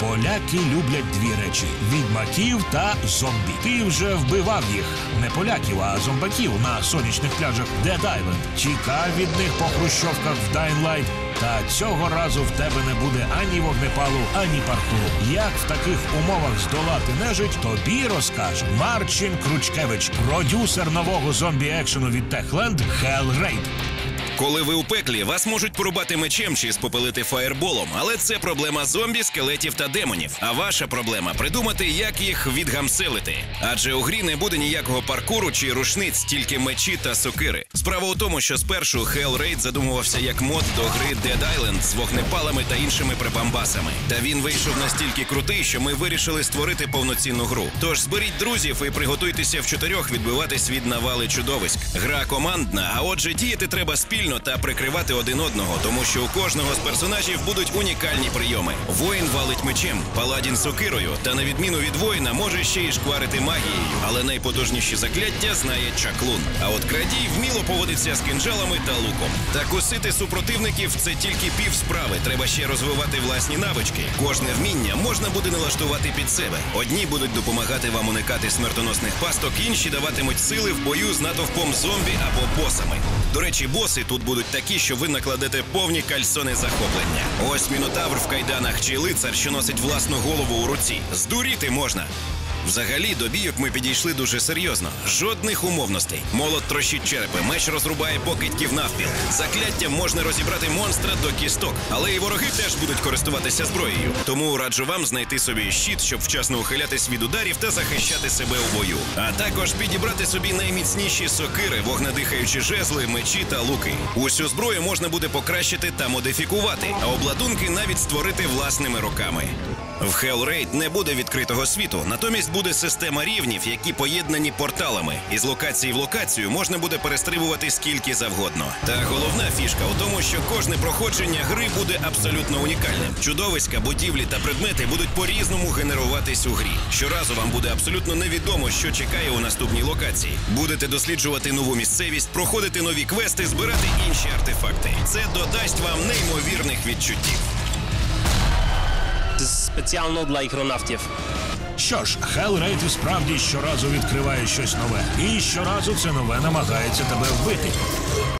Поляки люблять дві речі: відьмаків та зомбі. Ти вже вбивав їх не поляків, а зомбаків на сонячних пляжах Dead Island. Тікав від них по хрущовках в Light. Та цього разу в тебе не буде ані вогнепалу, ані паркуру. Як в таких умовах здолати нежить, тобі розкаже Марчин Кручкевич, продюсер нового зомбі-екшену від Techland Hellraid. Коли ви у пеклі, вас можуть порубати мечем чи спопелити фаєрболом, але це проблема зомбі, скелетів та демонів. А ваша проблема придумати, як їх відгамселити. Адже у грі не буде ніякого паркуру чи рушниць, тільки мечі та сокири. Справа у тому, що спершу Hellraid задумувався як мод до гри Dead Island з вогнепалами та іншими прибамбасами. Та він вийшов настільки крутий, що ми вирішили створити повноцінну гру. Тож зберіть друзів і приготуйтеся в чотирьох відбиватись від навали чудовиськ. Гра командна, а отже, діяти треба спільно та прикривати один одного, тому що у кожного з персонажів будуть унікальні прийоми. Воїн валить мечем, паладін сокирою, та на відміну від воїна може ще й шкварити магією, але найпотужніші закляття знає чаклун. А от крадій вміло поводиться з кинджалами та луком. Та косити супротивників це тільки пів справи. Треба ще розвивати власні навички. Кожне вміння можна буде налаштувати під себе. Одні будуть допомагати вам уникати смертоносних пасток, інші даватимуть сили в бою з натовпом зомбі або босами. До речі, боси тут будуть такі, що ви накладете повні кальсони захоплення. Ось мінотавр в кайданах чи лицар, що носить власну голову у руці. Здуріти можна. Взагалі, до бійок ми підійшли дуже серйозно. Жодних умовностей. Молот трощить черепи, меч розрубає покидьків навпіл. Закляттям можна розібрати монстра до кісток, але і вороги теж будуть користуватися зброєю. Тому раджу вам знайти собі щит, щоб вчасно ухилятись від ударів та захищати себе у бою. А також підібрати собі найміцніші сокири, вогнедихаючі жезли, мечі та луки. Усю зброю можна буде покращити та модифікувати, а обладунки навіть створити власними руками. В Hellraid не буде відкритого світу, натомість буде система рівнів, які поєднані порталами. Із локації в локацію можна буде перестрибувати скільки завгодно. Та головна фішка у тому, що кожне проходження гри буде абсолютно унікальним. Чудовиська, будівлі та предмети будуть по-різному генеруватись у грі. Щоразу вам буде абсолютно невідомо, що чекає у наступній локації. Будете досліджувати нову місцевість, проходити нові квести, збирати інші артефакти. Це додасть вам неймовірних відчуттів. спеціально для ігронавтів. Що ж, Hellraid і справді щоразу відкриває щось нове, і щоразу це нове намагається тебе вбити.